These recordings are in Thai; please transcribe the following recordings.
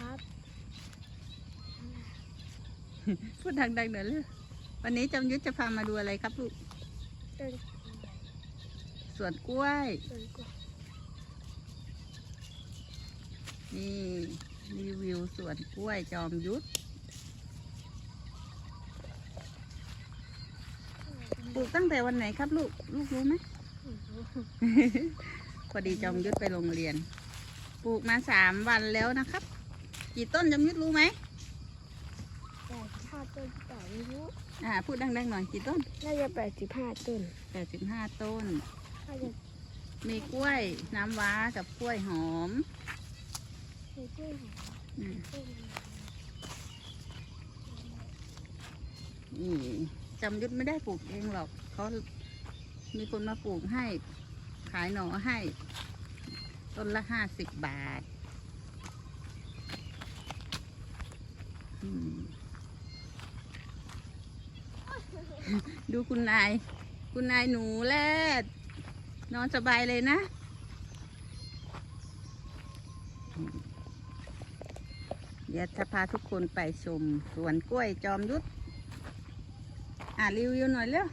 ครับ พูดดังๆหน่อยเลยวันนี้จำยุทธจะพามาดูอะไรครับลูกต้นสวนกล้วย ต้นกล้วยนี่รีวิวสวนกล้วยจอมยุทธปลูกตั้งแต่วันไหนครับลูก ลูกรู้ไหม พอดีจอมยุทธไปโรงเรียน ปลูกมาสามวันแล้วนะครับ กี่ต้นจอมยุทธรู้ไหมแต่ห้าต้นแต่ไม่รู้อ่าพูดดังๆหน่อยกี่ต้นน่าจะแปดสิบห้าต้นแปดสิบห้าต้น น่าจะมีกล้วยน้ำว้ากับกล้วยหอมมีกล้วยหอมอืมต้นนี่จำยุทธไม่ได้ปลูกเองหรอกเขามีคนมาปลูกให้ ขายหน่อให้ ต้นละห้าสิบบาทอืม ดูคุณนาย คุณนายหนูแลดนอนสบายเลยนะ เดี๋ยวจะพาทุกคนไปชมสวนกล้วยจอมยุทธอ่ารีวิวหน่อยเร็ว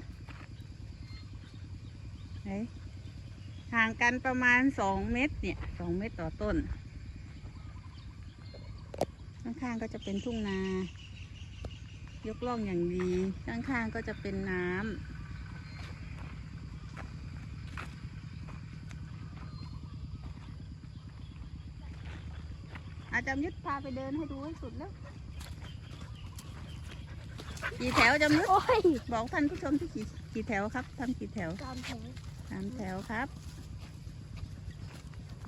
ห่างกันประมาณสองเมตรเนี่ยสองเมตรต่อต้น ข้างๆก็จะเป็นทุ่งนา ยกล่องอย่างดี ข้างๆก็จะเป็นน้ำอาจารย์ยุทธพาไปเดินให้ดูให้สุดแล้วกี่แถวจำยุทธโอ้ยบอกท่านผู้ชมที่กี่กี่แถวครับทำกี่แถวตามแถวสามแถวครับ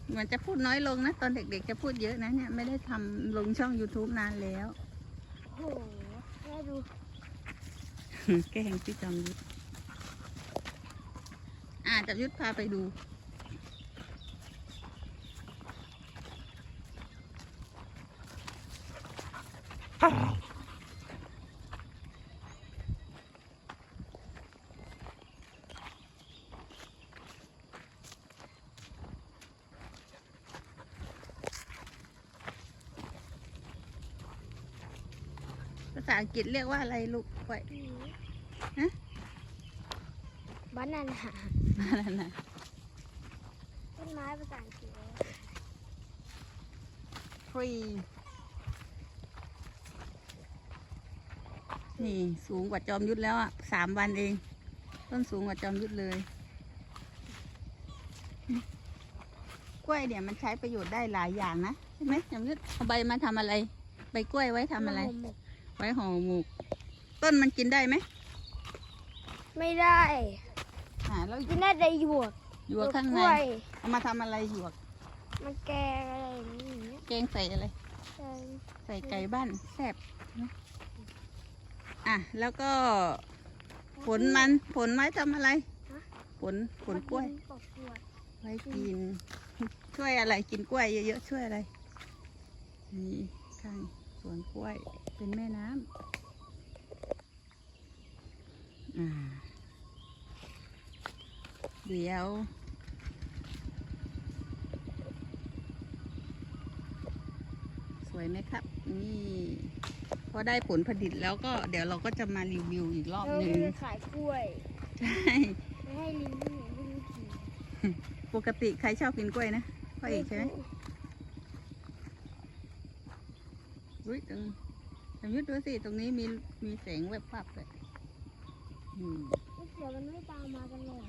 เหมือนจะพูดน้อยลงนะ ตอนเด็กๆจะพูดเยอะนะเนี่ย ไม่ได้ทำลงช่อง YouTube นานแล้ว โอ้โหแม่ดูแกล้งพี่จอมยุทธอ่าจอมยุทธพาไปดู ษาอังกฤษเรียกว่าอะไรลูกไว้ฮะบ้านนันหามาแล้วนะต้นไม้ภาษาอังกฤษ tree นี่สูงกว่าจอมยุทธแล้วอะสามวันเอง ต้นสูงกว่าจอมยุทธเลย กล้วยเนี่ยมันใช้ประโยชน์ได้หลายอย่างนะใช่ไหมจอมยุทธเอาใบมาทำอะไร ใบกล้วยไว้ทำอะไร ไว้ห่อหมก ต้นมันกินได้ไหมไม่ได้อ่าแล้วกินได้แต่หยวกหยวกข้างกในล้วยเอามาทำอะไรหยวก มันแกงอะไรอย่างนี้อย่างเงี้ยแกงใส่อะไรแกงใส่ไก่บ้านแซ่บนะอะ แล้วก็ผลมันผลไม้ทำอะไรผลผลกล้วยมันปอกขวดไว้กิน ช่วยอะไรกินกล้วยเยอะๆช่วยอะไรนี่ข้าง สวนกล้วยเป็นแม่น้ำอ่าเดี๋ยวสวยไหมครับ นี่พอได้ผลผลิตแล้วก็เดี๋ยวเราก็จะมารีวิวอีกรอบแล้วหนึ่งมันจะขายกล้วยใช่ไม่ให้ลิงที่ไหนไม่รู้กี่ปกติใครชอบกินกล้วยนะพ่อเอกใช่ไหม อุ้ยตรงตรงยุดดูสิตรงนี้มีมีแสงแวบวับเลยอืม เดี๋ยวมันไม่ตามมากันเลย